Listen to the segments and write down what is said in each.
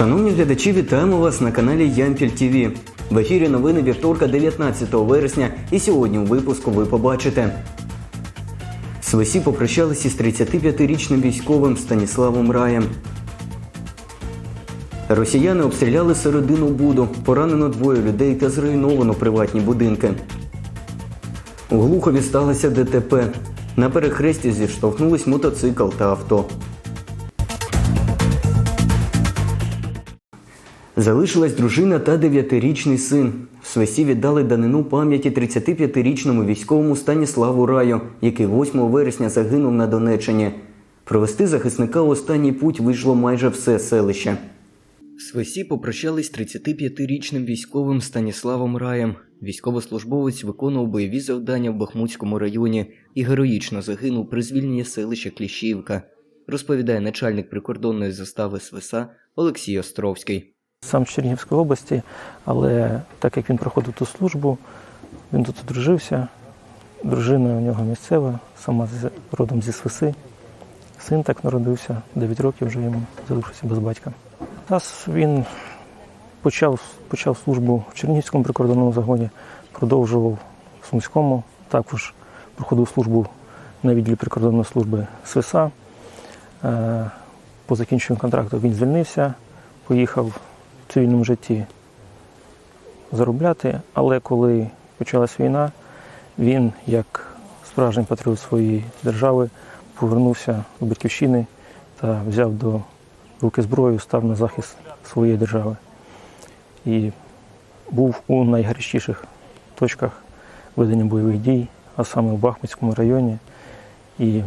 Шановні глядачі, вітаємо вас на каналі Ямпіль ТВ. В ефірі новини вівторка 19 вересня, і сьогодні у випуску ви побачите. Свисі попрощалися з 35-річним військовим Станіславом Раєм. Росіяни обстріляли середину Буду, поранено двоє людей та зруйновано приватні будинки. У Глухові сталося ДТП. На перехресті зіштовхнулись мотоцикл та авто. Залишилась дружина та 9-річний син. В Свесі віддали данину пам'яті 35-річному військовому Станіславу Раю, який 8 вересня загинув на Донеччині. Провести захисника у останній путь вийшло майже все селище. В Свесі попрощались 35-річним військовим Станіславом Раєм. Військовослужбовець виконував бойові завдання в Бахмутському районі і героїчно загинув при звільненні селища Кліщівка, розповідає начальник прикордонної застави Свиса Олексій Островський. Сам з Чернігівської області, але так як він проходив ту службу, він тут одружився. Дружина у нього місцева, сама родом зі Свиси. Син так народився, 9 років вже йому залишився без батька. Раз він почав, почав службу в Чернігівському прикордонному загоні, продовжував в Сумському, також проходив службу на відділі прикордонної служби СВСА. Е, По закінченню контракту він звільнився, поїхав цивільному житті заробляти, але коли почалась війна, він, як справжній патріот своєї держави, повернувся до батьківщини та взяв до руки зброю, став на захист своєї держави. І був у найгарячіших точках ведення бойових дій, а саме у Бахмутському районі. І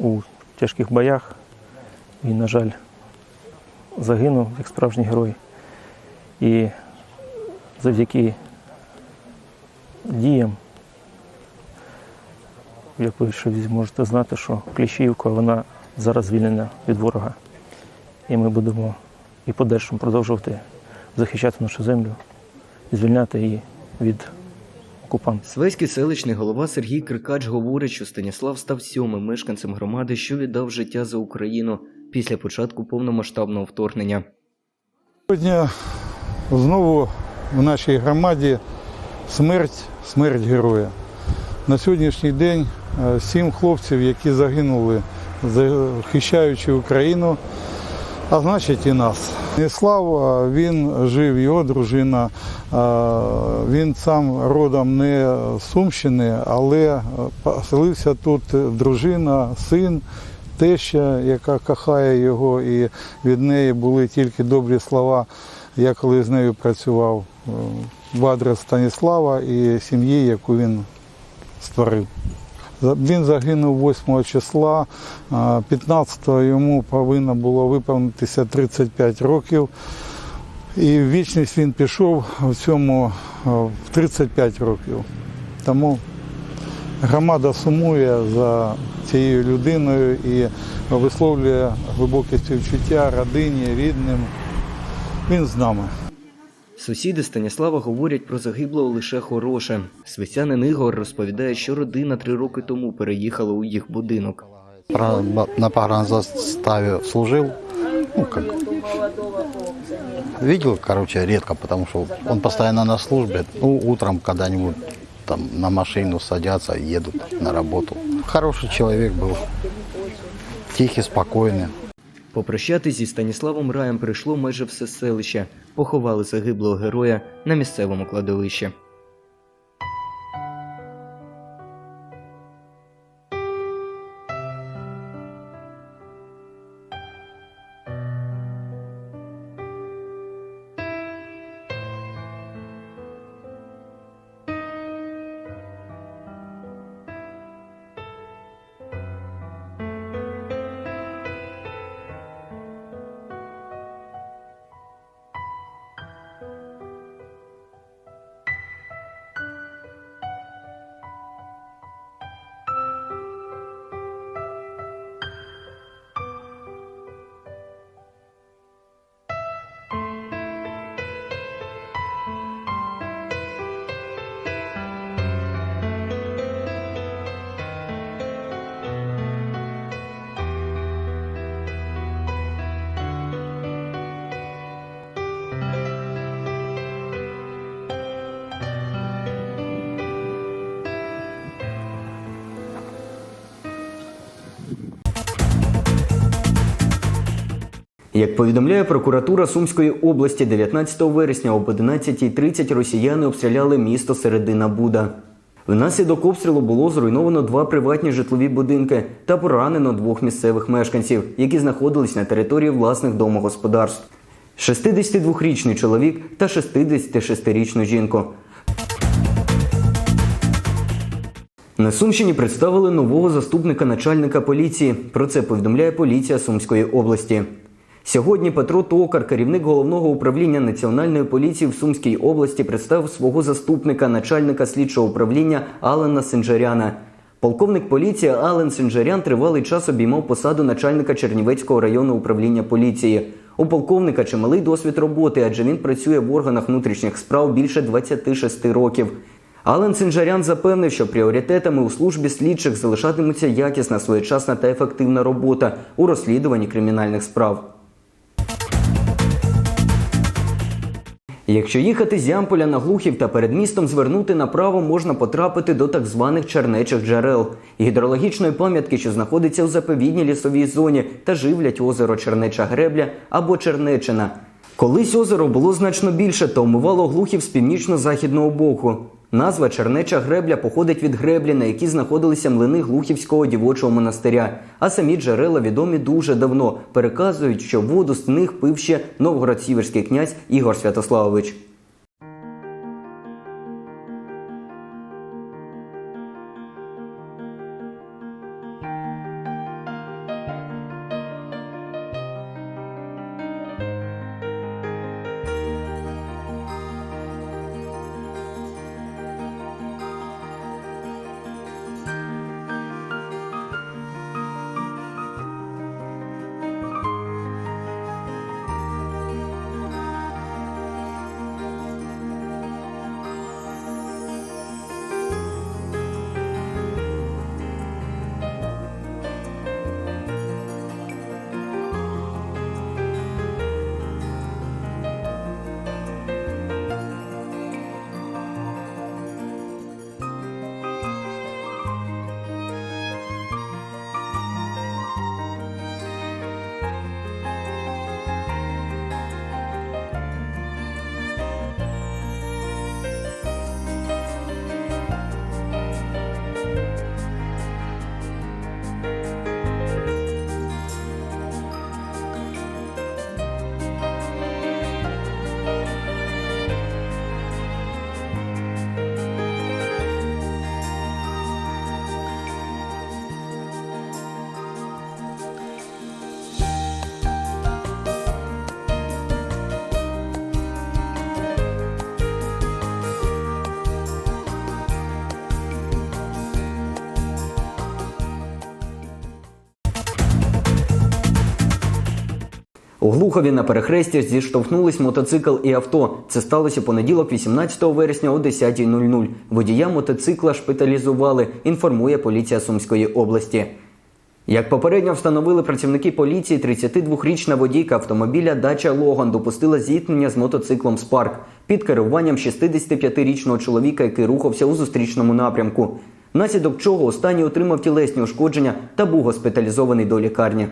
у тяжких боях він, на жаль, загинув як справжній герой. І завдяки діям, як ви ще можете знати, що Кліщівка вона зараз звільнена від ворога. І ми будемо і подальшому продовжувати захищати нашу землю, звільняти її від окупантів. Свеський селищний голова Сергій Крикач говорить, що Станіслав став сьомим мешканцем громади, що віддав життя за Україну після початку повномасштабного вторгнення. Сьогодні знову в нашій громаді смерть, смерть героя. На сьогоднішній день е, сім хлопців, які загинули, захищаючи Україну, а значить і нас. Станіслав, він жив, його дружина, е, він сам родом не з Сумщини, але поселився тут дружина, син, теща, яка кохає його, і від неї були тільки добрі слова. Я коли з нею працював е, в адрес Станіслава і сім'ї, яку він створив. Він загинув 8 числа, 15-го йому повинно було виповнитися 35 років. І в вічність він пішов в цьому е, в 35 років. Тому громада сумує за цією людиною і висловлює глибоке співчуття родині, рідним. Він з нами. Сусіди Станіслава говорять про загиблого лише хороше. Свисянин Ігор розповідає, що родина три роки тому переїхала у їх будинок. На погранзаставе служил. Ну, как. Видел, короче, редко, потому что он постоянно на службе. Ну, утром когда-нибудь там на машину садятся, едут на работу. Хороший человек был. Тихий, спокойный. Попрощатись зі Станіславом Раєм прийшло майже все селище. Поховали загиблого героя на місцевому кладовищі. Як повідомляє прокуратура Сумської області, 19 вересня об 11.30 росіяни обстріляли місто Середина Буда. Внаслідок обстрілу було зруйновано два приватні житлові будинки та поранено двох місцевих мешканців, які знаходились на території власних домогосподарств. 62-річний чоловік та 66-річну жінку. На Сумщині представили нового заступника начальника поліції. Про це повідомляє поліція Сумської області. Сьогодні Петро Токар, керівник головного управління Національної поліції в Сумській області, представив свого заступника, начальника слідчого управління Алена Синджаряна. Полковник поліції Ален Синджарян тривалий час обіймав посаду начальника Чернівецького районного управління поліції. У полковника чималий досвід роботи, адже він працює в органах внутрішніх справ більше 26 років. Ален Синджарян запевнив, що пріоритетами у службі слідчих залишатимуться якісна, своєчасна та ефективна робота у розслідуванні кримінальних справ. Якщо їхати з Ямполя на Глухів та перед містом звернути направо, можна потрапити до так званих чернечих джерел гідрологічної пам'ятки, що знаходиться у заповідній лісовій зоні та живлять озеро Чернеча Гребля або Чернечина. Колись озеро було значно більше та омивало Глухів з північно-західного боку. Назва Чернеча Гребля походить від греблі, на якій знаходилися млини Глухівського дівочого монастиря. А самі джерела відомі дуже давно. Переказують, що воду з них пив ще новгород-сіверський князь Ігор Святославович. У Глухові на перехресті зіштовхнулись мотоцикл і авто. Це сталося понеділок, 18 вересня о 10.00. Водія мотоцикла шпиталізували, інформує поліція Сумської області. Як попередньо встановили працівники поліції, 32-річна водійка автомобіля Дача Логан допустила зіткнення з мотоциклом Спарк під керуванням 65-річного чоловіка, який рухався у зустрічному напрямку. Внаслідок чого останній отримав тілесні ушкодження та був госпіталізований до лікарні.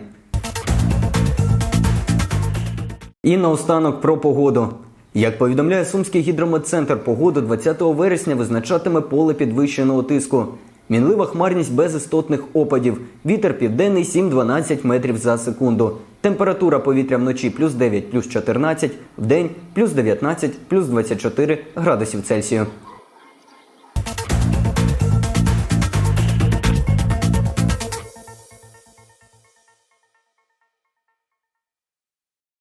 І наостанок про погоду. Як повідомляє Сумський гідрометцентр, погоду 20 вересня визначатиме поле підвищеного тиску. Мінлива хмарність без істотних опадів. Вітер південний 7-12 метрів за секунду. Температура повітря вночі плюс 9, плюс 14, вдень плюс 19, плюс 24 градусів Цельсію.